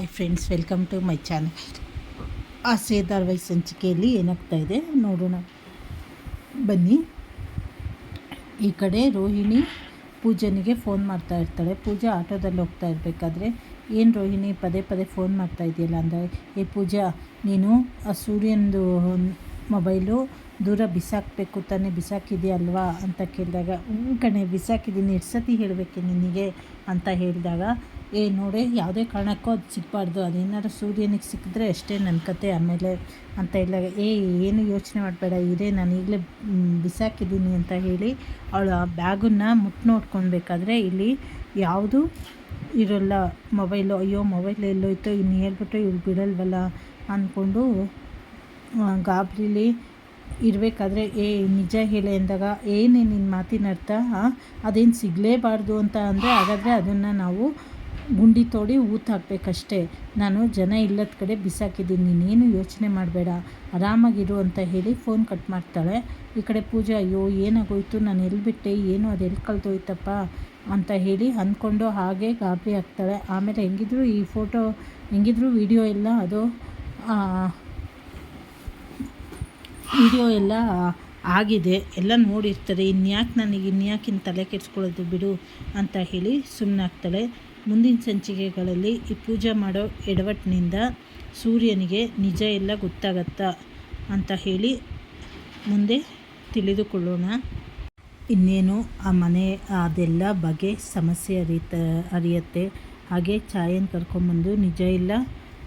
Hi friends welcome to my channel ಆಸೆ ಧಾರಾವಾಹಿ ಸಂಚಿಕೆಯಲ್ಲಿ ಏನಾಗ್ತಾ ಇದೆ ನೋಡೋಣ. ಬನ್ನಿ. ಈ ಕಡೆ ರೋಹಿಣಿ ಪೂಜನಿಗೆ ಫೋನ್ ಮಾಡ್ತಾ ಇರ್ತಾಳೆ. ಪೂಜಾ ಆಟೋದಲ್ಲಿ ಹೋಗ್ತಾ ಇರಬೇಕಾದ್ರೆ, ಏನು ರೋಹಿಣಿ, ಪದೇ ಪದೇ ಫೋನ್ ಮಾಡ್ತಾ ಇದೆಯಲ್ಲ? ಅಂದರೆ, ಏ ಪೂಜಾ, ನೀನು ಆ ಸೂರ್ಯನದು ಮೊಬೈಲು ದೂರ ಬಿಸಾಕಬೇಕು, ತಾನೇ ಬಿಸಾಕಿದೆಯಲ್ವಾ ಅಂತ ಕೇಳಿದಾಗ ಹ್ಞೂ ಕಣೆ, ಬಿಸಾಕಿದ್ದೀನಿ, ಎಷ್ಟು ಸತಿ ಹೇಳಬೇಕು ನಿನಗೆ ಅಂತ ಹೇಳಿದಾಗ, ಏ ನೋಡಿ, ಯಾವುದೇ ಕಾರಣಕ್ಕೂ ಅದು ಸಿಗಬಾರ್ದು, ಅದೇನಾದ್ರು ಸೂರ್ಯನಿಗೆ ಸಿಕ್ಕಿದ್ರೆ ಅಷ್ಟೇ ನನ್ನ ಕತೆ ಆಮೇಲೆ ಅಂತ ಹೇಳಿದಾಗ, ಏ, ಏನು ಯೋಚನೆ ಮಾಡಬೇಡ ಇದೇ ನಾನು ಈಗಲೇ ಬಿಸಾಕಿದ್ದೀನಿ ಅಂತ ಹೇಳಿ ಅವಳು ಆ ಬ್ಯಾಗನ್ನು ಮುಟ್ಟು ನೋಡ್ಕೊಳ್ಬೇಕಾದ್ರೆ ಇಲ್ಲಿ ಯಾವುದು ಇರೋಲ್ಲ, ಮೊಬೈಲು, ಅಯ್ಯೋ, ಮೊಬೈಲ್ ಎಲ್ಲೋಯ್ತು, ಇನ್ನು ಹೇಳ್ಬಿಟ್ಟು ಇವ್ಳು ಬಿಡಲ್ವಲ್ಲ ಅಂದ್ಕೊಂಡು ಗಾಬರಿಲಿ ಇರಬೇಕಾದ್ರೆ, ಏ, ನಿಜ ಹೇಳಿ ಅಂದಾಗ ಏನೇ ನಿನ್ನ ಮಾತಿನ ಅರ್ಥ ಅದೇನು ಸಿಗಲೇಬಾರ್ದು ಅಂತ ಅಂದರೆ, ಹಾಗಾದರೆ ಅದನ್ನು ನಾವು ಗುಂಡಿ ತೋಡಿ ಊತ ಹಾಕ್ಬೇಕಷ್ಟೇ. ನಾನು ಜನ ಇಲ್ಲದ ಕಡೆ ಬಿಸಾಕಿದ್ದೀನಿ, ನೀನೇನು ಯೋಚನೆ ಮಾಡಬೇಡ. ಆರಾಮಾಗಿರು ಅಂತ ಹೇಳಿ ಫೋನ್ ಕಟ್ ಮಾಡ್ತಾಳೆ. ಈ ಕಡೆ ಪೂಜೆ, ಅಯ್ಯೋ, ಏನಾಗೋಯ್ತು? ನಾನು ಎಲ್ಲಿ ಬಿಟ್ಟೆ? ಏನು? ಅದು ಎಲ್ಲಿ ಕಳೆದೋಯ್ತಪ್ಪ? ಅಂತ ಹೇಳಿ ಅಂದ್ಕೊಂಡು ಹಾಗೆ ಗಾಬರಿ ಆಗ್ತಾಳೆ. ಆಮೇಲೆ ಹೆಂಗಿದ್ರು ಈ ಫೋಟೋ, ಹೆಂಗಿದ್ರು ವಿಡಿಯೋ ಎಲ್ಲ ಅದು ವಿಡಿಯೋ ಎಲ್ಲ ಆಗಿದೆ. ಎಲ್ಲ ನೋಡಿರ್ತಾರೆ. ಇನ್ಯಾಕೆ ನನಗೆ ಇನ್ಯಾಕಿನ ತಲೆ ಕೆಡಿಸ್ಕೊಳ್ಳೋದು ಬಿಡು ಅಂತ ಹೇಳಿ ಸುಮ್ಮನಾಗ್ತಾಳೆ ಮುಂದಿನ ಸಂಚಿಕೆಗಳಲ್ಲಿ ಈ ಪೂಜೆ ಮಾಡೋ ಎಡವಟ್ಟಿನಿಂದ ಸೂರ್ಯನಿಗೆ ನಿಜ ಎಲ್ಲ ಗೊತ್ತಾಗತ್ತಾ ಅಂತ ಹೇಳಿ ಮುಂದೆ ತಿಳಿದುಕೊಳ್ಳೋಣ. ಇನ್ನೇನು, ಆ ಮನೆ, ಅದೆಲ್ಲ ಬಗೆ ಸಮಸ್ಯೆ ಅರಿತ, ಅರಿಯತ್ತೆ. ಹಾಗೆ ಚಾಯನ್ನು ಕರ್ಕೊಂಬಂದು ನಿಜ ಇಲ್ಲ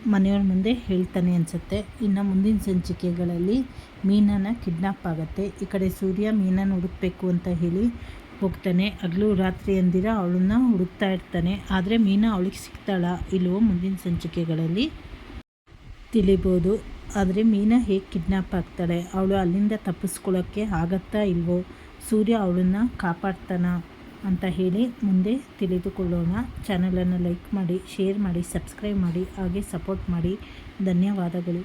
ಮನೆಯವ್ರ ಮುಂದೆ ಹೇಳ್ತಾನೆ ಅನಿಸುತ್ತೆ. ಇನ್ನು ಮುಂದಿನ ಸಂಚಿಕೆಗಳಲ್ಲಿ ಮೀನನ್ನು ಕಿಡ್ನಾಪ್ ಆಗುತ್ತೆ. ಈ ಕಡೆ ಸೂರ್ಯ ಮೀನನ್ನು ಹುಡುಕ್ಬೇಕು ಅಂತ ಹೇಳಿ ಹೋಗ್ತಾನೆ. ಹಗಲು ರಾತ್ರಿ ಅಂದಿರ ಅವಳನ್ನ ಹುಡುಕ್ತಾ ಇರ್ತಾನೆ. ಆದರೆ ಮೀನ ಅವಳಿಗೆ ಸಿಗ್ತಾಳ ಇಲ್ವೋ ಮುಂದಿನ ಸಂಚಿಕೆಗಳಲ್ಲಿ ತಿಳಿಬೋದು. ಆದರೆ ಮೀನ ಹೇಗೆ ಕಿಡ್ನಾಪ್ ಆಗ್ತಾಳೆ? ಅವಳು ಅಲ್ಲಿಂದ ತಪ್ಪಿಸ್ಕೊಳ್ಳೋಕ್ಕೆ ಆಗತ್ತಾ ಇಲ್ವೋ? ಸೂರ್ಯ ಅವಳನ್ನು ಕಾಪಾಡ್ತಾನ? ಅಂತ ಹೇಳಿ ಮುಂದೆ ತಿಳಿದುಕೊಳ್ಳೋಣ. ಚಾನಲನ್ನು ಲೈಕ್ ಮಾಡಿ ಶೇರ್ ಮಾಡಿ ಸಬ್ಸ್ಕ್ರೈಬ್ ಮಾಡಿ, ಹಾಗೆ ಸಪೋರ್ಟ್ ಮಾಡಿ. ಧನ್ಯವಾದಗಳು.